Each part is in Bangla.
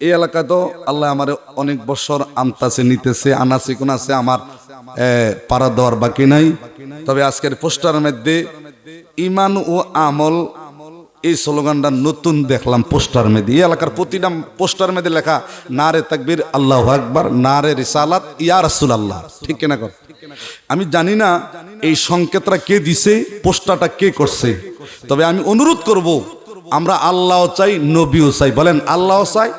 এই এলাকায় তো আল্লাহ আমার অনেক বছর আমতাছে নিতেছে, আনাছে কোন আছে আমার পাড়া দেওয়ার বাকি নাই। তবে আজকের পোস্টারের মধ্যে ইমান ও আমল, এই স্লোগানটা নতুন দেখলাম পোস্টার মধ্যে। এই এলাকার প্রতিটা পোস্টার মধ্যে লেখা না রে তাকবীর, আল্লাহ আকবার না রে রিসালাত, ইয়া রাসূল আল্লাহ ঠিক কিনা কর? আমি জানি না এই সংকেতটা কে দিছে, পোস্টারটা কে করছে। তবে আমি অনুরোধ করব, আমরা আল্লাহ চাই, নবীও চাই। বলেন আল্লাহ চাই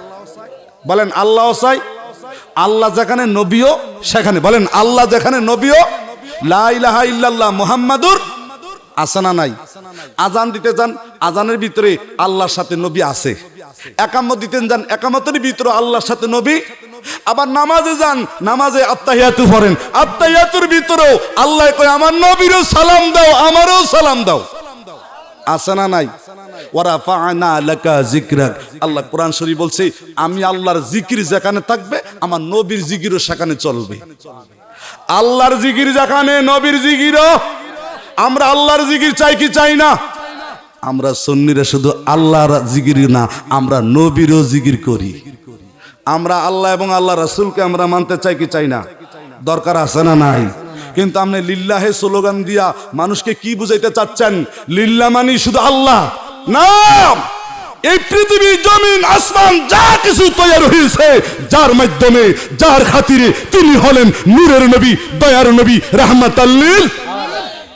বলেন আল্লাহ চাই, আল্লাহ যেখানে নবীও সেখানে। বলেন আল্লাহ যেখানে নবীও, লা ইলাহা ইল্লাল্লাহ মুহাম্মাদুর আছে না নাই। আজান দিতে যান, আজানের ভিতরে আল্লাহর সাথে নবী আছে। একামত দিতে যান, একামতের ভিতরে আল্লাহর সাথে নবী। আবার নামাজে যান, নামাজে আত্তাহিয়াতু পড়েন। আত্তাহিয়াতুর ভিতরেও আল্লাহ কয়, আমার নবীরও সালাম দাও, আমারও সালাম দাও। আছে না নাই। ওরা জিকরাক আল্লাহ কোরআন শরীফ বলছে, আমি আল্লাহর জিকির যেখানে থাকবে, আমার নবীর জিকিরও সেখানে চলবে। আল্লাহর জিকির যেখানে, নবীর জিকিরও। আমরা আল্লাহর জিকির চাই কি চাই না? আমরা সন্নিরা শুধু আল্লাহর জিকির না, আমরা নবীরও জিকির করি। আমরা আল্লাহ এবং আল্লাহ রাসূলকে আমরা মানতে চাই কি চাই না? দরকার আছে না নাই? কিন্তু আপনি লিল্লাহে স্লোগান দিয়া মানুষকে কি বুঝাইতে চাচ্ছেন? লিল্লা মানি শুধু আল্লাহ। না এই পৃথিবী জমিন, আসমান, যা কিছু তৈরি হয়েছে, যার মাধ্যমে, যার খাতিরে তিনি হলেন নূরের নবী, দয়ার নবী, রাহমাত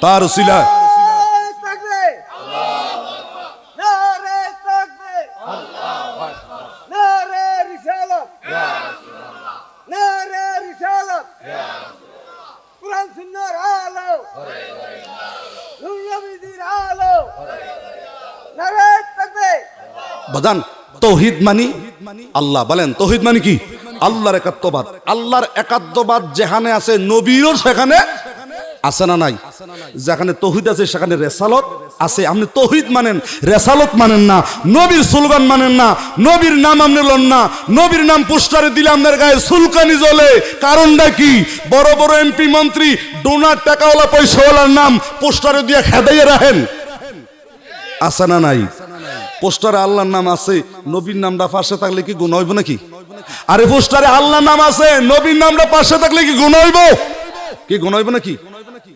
তার নারে রিসালাত কোরআন আলো। নূর আলো। বাজান, তৌহিদ মানি? আল্লাহ বলেন, তৌহিদ মানি কি? আল্লাহর একাত্মবাদ। আল্লাহর একাত্মবাদ যেখানে আছে, নবীরও সেখানে আছে না নাই? যেখানে তৌহিদ আছে, সেখানে রেসালত আছে। আপনি তৌহিদ মানেন, রেসালত মানেন না, নবীর সুলগান মানেন না, নবীর নাম আপনি লন না, নবীর নাম পোস্টারে দিলে আপনার গায়ে সুলকানি জ্বলে। কারণটা কি? বড় বড় এমপি মন্ত্রী, ডোনার টাকাওয়ালা পয়সাওয়ালার নাম পোস্টারে দিয়ে খেদাইয়ে রাখেন। আছে না নাই? পোস্টারে আল্লাহর নাম আছে, নবীর নামটা পাশে থাকলে কি গুণ হইব নাকি? আরে পোস্টারে আল্লাহর নাম আছে, নবীর নামটা পাশে থাকলে কি গুণ হইব? কি গুণ হইব নাকি?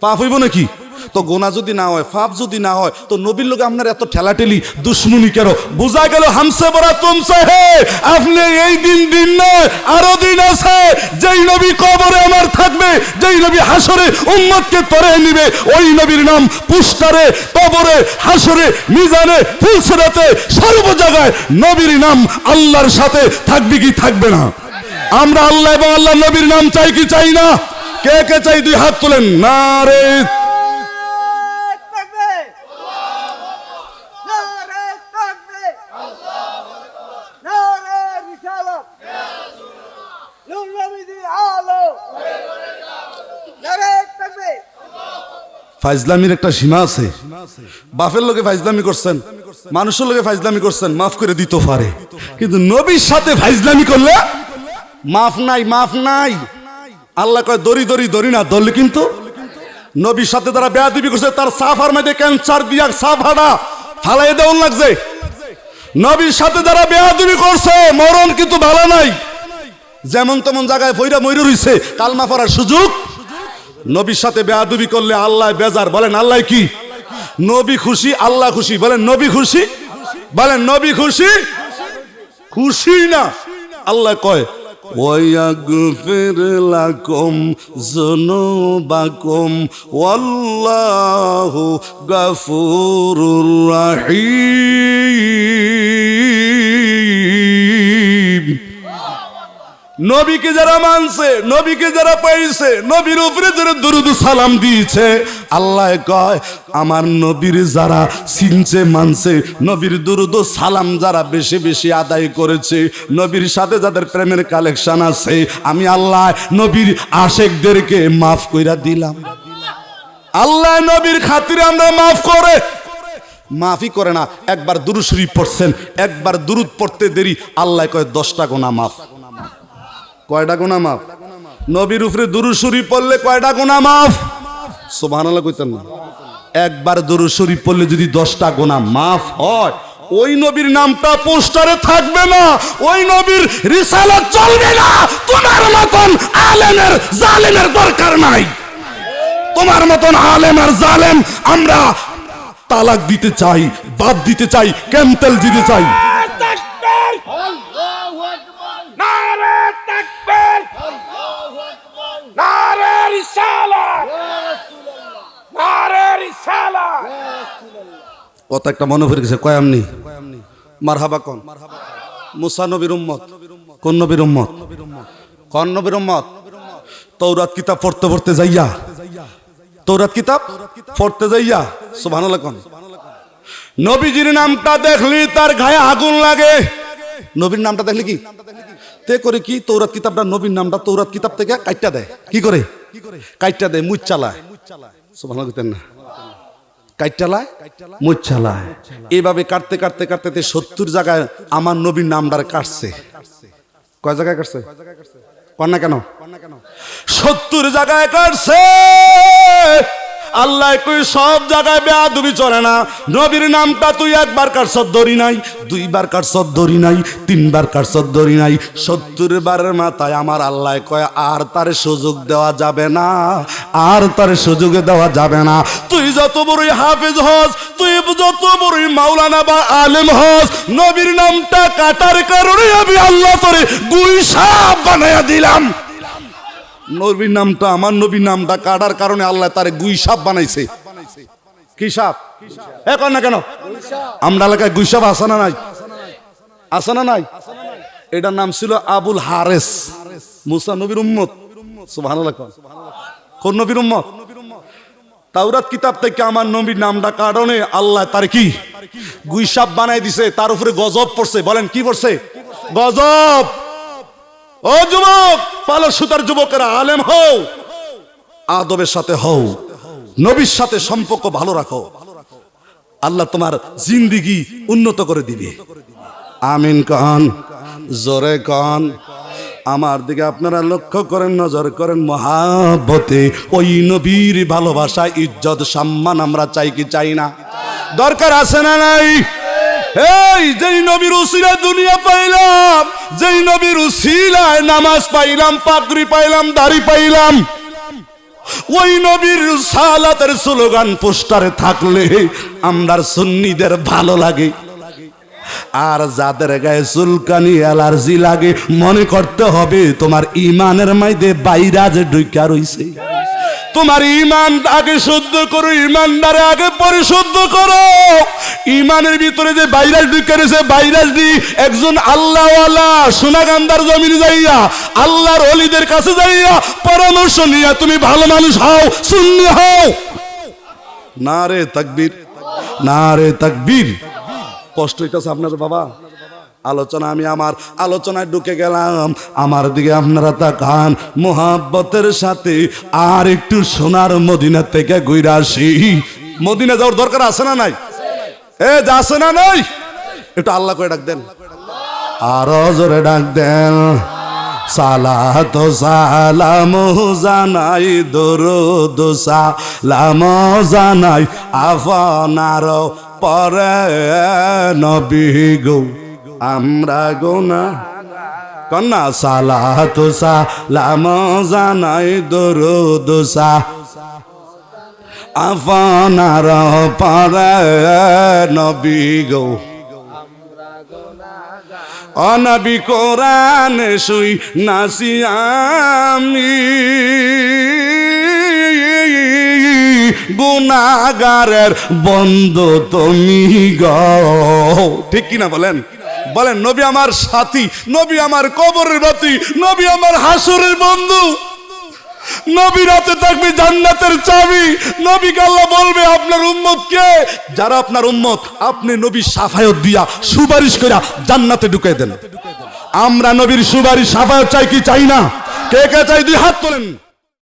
পাপ হইব নাকি? তো গোনা যদি না হয় ফাপ যদি না হয়, তো নবীর লোক আপনার এত ঠেলাঠেলি, দুশ্মনী কেন? বোঝা গেল হামসে বড়া তুমসে হে, আপনি এই দিন দিন নয় আরও দিন আছে, যেই নবী কবরে আমার থাকবে, যেই নবী হাসরে উম্মতকে তরে নিবে, ওই নবীর নাম পুস্টারে কবরে হাসরে মিজানে, ফুলসরাতে, সর্ব জায়গায় নবীর নাম আল্লাহর সাথে থাকবে কি থাকবে না? আমরা আল্লাহ এবং আল্লাহ নবীর নাম চাই কি চাই না? কে কে চাই দুই হাত তোলেন? না রে থাকবে নারে থাকবে নারে রিসালাত নূর নবীর আলো নারে থাকবে ফাইজলামির একটা সীমা আছে। বাপের লোকে ফাইজলামি করছেন, মানুষের লোকে ফাইজলামি করছেন, মাফ করে দিতে পারে। কিন্তু নবীর সাথে ফাইজলামি করলে মাফ নাই মাফ নাই। আল্লাহ কয়, দড়ি দড়ি দড়ি না ধরলে কিন্তু নবীর সাথে তারা বেয়াদিবি করছে, তার সাফার মধ্যে ক্যান্সার দিয়া সাফাটা ফালাই দেওয়ান লাগছে। নবীর সাথে যারা বেয়াদিবি করছে, মরণ কিন্তু ভালো নাই। যেমন তেমন জায়গায় ফইরা ময়ূর রইছে কালমা পড়ার সুযোগ নবীর সাথে বেয়াদুবি করলে আল্লাহ বেজার বলেন আল্লাহ কি নবী খুশি আল্লাহ খুশি বলেন নবী খুশি বলেন নবী খুশি খুশি না আল্লাহ কয় ويغفر لكم ذنوبكم والله غفور رحيم নবীকে যারা মানছে, নবীকে যারা পাইছে, নবীর উপরে যারা দুরুদ সালাম দিয়েছে, আল্লাহ কয়, আমার নবীর যারা চিনছে, মানছে, নবীর দুরুদ সালাম যারা বেশি বেশি আদায় করেছে, নবীর সাথে যাদের প্রেমের কালেকশন আছে, আমি আল্লাহ নবীর আশেকদেরকে মাফ কইরা দিলাম। আল্লাহ নবীর খাতিরে আমরা মাফ করে। মাফই করে না, একবার দুরুদ শরীফ পড়ছেন, একবার দুরুদ পড়তে দেরি, আল্লাহ কয়, দশটা গোনা মাফ। কয়টা গোনা মাফ? নবীর উপরে দুরুসুরি পড়লে কয়টা গোনা মাফ? সোভানাল্লাহ কইতেন না। একবার দুরুসুরি পড়লে যদি দশটা গোনা মাফ হয়, ওই নবীর নামটা পোস্টারে থাকবে না, ওই নবীর রিসালাত চলবে না। তোমার মতন আলেমের জালেমের দরকার নাই। তোমার মতন আলেম আর জালেম আমরা তালাক দিতে চাই, বাদ দিতে চাই ক্যান্সেল দিতে চাই নারে তাকবীর নারে রিসালাত নারে রিসালাত কত একটা মনে পড়ে গেছে, কয় আমনি? মারহাবা কন। মুসা নবীর উম্মত। কোন নবীর উম্মত? কোন নবীর উম্মত? তৌরাত কিতাব পড়তে পড়তে যাইয়া। তৌরাত কিতাব পড়তে যাইয়া, সুবহানাল্লাহ কোন। নবীজির নামটা দেখলি, তার গায়ে আগুন লাগে। নবীর নামটা দেখলি কি? তে করে কি তৌরাত কিতাবটা, নবীর নামটা তৌরাত কিতাব থেকে কাইটটা দেয়। কি করে? কাইটটা দেয় মুচ চালায় সুবহানাল্লাহ না। কাইটালায় মুচ্ছালায়। এইভাবে কাটতে কাটতে কাটতে সত্তর জায়গায় আমার নবীর নামটার কাটছে। কয় জায়গায় কাটছে? কন না কেন? সত্তর জায়গায় কাটছে। আল্লাহ কই, সব জায়গায় বেয়াদবি চলে না। নবীর নামটা তুই একবার কাটছত ধরি নাই, দুইবার কাটছত ধরি নাই, তিনবার কাটছত ধরি নাই সত্তর বারের মাথায় আমার আল্লাহ কয়, আর তার সুযোগ দেওয়া যাবে না, আর তার সুযোগে দেওয়া যাবে না। তুই যত বড়ই হাফেজ হস, তুই যত বড়ই মাওলানা বা আলেম হস, নবীর নামটা কাটার কারণে আমি আল্লাহ তোরে গুই সাপ বানাইয়া দিলাম। নবীর নামটা, আমার নবীর নামটা কাটার কারণে আল্লাহ তারে গুই সাপ বানাইছে। কি সাপ? এখন না কেন? আমরা এলাকায় গুই সাপ আছে না নাই? আছে না নাই? এটার নাম ছিল আবুল হারেস। মুসা নবীর উম্মত। সুবহানাল্লাহ কোন। নবীর উম্মত? তাওরাত কিতাব থেকে আমার নবীর নামটা কারণে আল্লাহ তার কি? গুই সাপ বানাই দিছে, তার উপরে গজব পড়ছে। বলেন, কি পড়ছে? গজব! ও যুবক পালো সুতার যুবকেরা, আলেম হও। আদবের সাথে হও। নবীর সাথে সম্পর্ক ভালো রাখো। আল্লাহ তোমার জিন্দিগি উন্নত করে দিবে। আমিন কন, জোরে কন। আমার দিকে আপনারা লক্ষ্য করেন, নজর করেন। মহাবতে ওই নবীর ভালোবাসা, ইজ্জত, সম্মান আমরা চাই কি চাই না? দরকার আছে না নাই? এই, যেই নবীর উসিলায় দুনিয়া পাইলাম যেই নবীর উসিলায় নামাজ পাইলাম, পাগড়ি পাইলাম, দাড়ি পাইলাম। ওই নবীর সালাতের স্লোগান পোস্টারে থাকলে আমরা সুন্নিদের ভালো লাগে। আর যাদের গায়ে সুলকানি অ্যালার্জি লাগে, মনে করতে হবে তোমার ইমানের মাইদে বাইরাজ ঢুকা রইছে। তোমার ইমান আগে শুদ্ধ করো ইমানদারে আগে পরে পরিশুদ্ধ করো। ইমানের ভিতরে যে ভাইরাস ঢুকে রয়েছে ভাইরাস দি, একজন আল্লাহওয়ালা সোনাগান্দার জমিনে যাইয়া, আল্লাহর অলিদের কাছে যাইয়া পরামর্শ নিয়া, তুমি ভালো মানুষ হও শূন্য হও। না রে তাকবীর, না রে তাকবীর। কষ্ট হইতেছে আপনার বাবা। আলোচনা, আমি আমার আলোচনায় ঢুকে গেলাম। আমার দিকে আপনারা তাকান। মোহাব্বতের সাথে আর একটু সোনার মদিনা থেকে ঘুরে আসি। মদিনা যাওয়ার দরকার আছে না নাই? এ যাচ্ছে না নাই? একটু আল্লাহ করে ডাক দেন। আরও জোরে ডাক দেন। সালাত সালাম জানাই, দরুদ সালাম জানাই। আপনার পরে নবী গো। আমরা গোনা কন্যা, সালাত লাম জানাই দরুদ আপনার পরে নবী গো। অনবি কোরআন শুই নাসি আমি। গুনাগারের বন্ধ তুমি গ। ঠিক কিনা বলেন? বলেন, নবী আমার সাথী, নবী আমার কবরের বাতি, নবী আমার হাসুরের বন্ধু। নবী রাতে থাকবে জান্নাতের চাবি। নবীকে আল্লাহ বলবে, আপনার উম্মত কে? যারা আপনার উম্মত, আপনি নবী সাফায়ত দিয়া সুপারিশ কইরা জান্নাতে ঢুকে দেন। আমরা নবীর সুপারিশ, সাফায়ত চাই কি চাই না? কে কে চাই? দুই হাত তোলেন।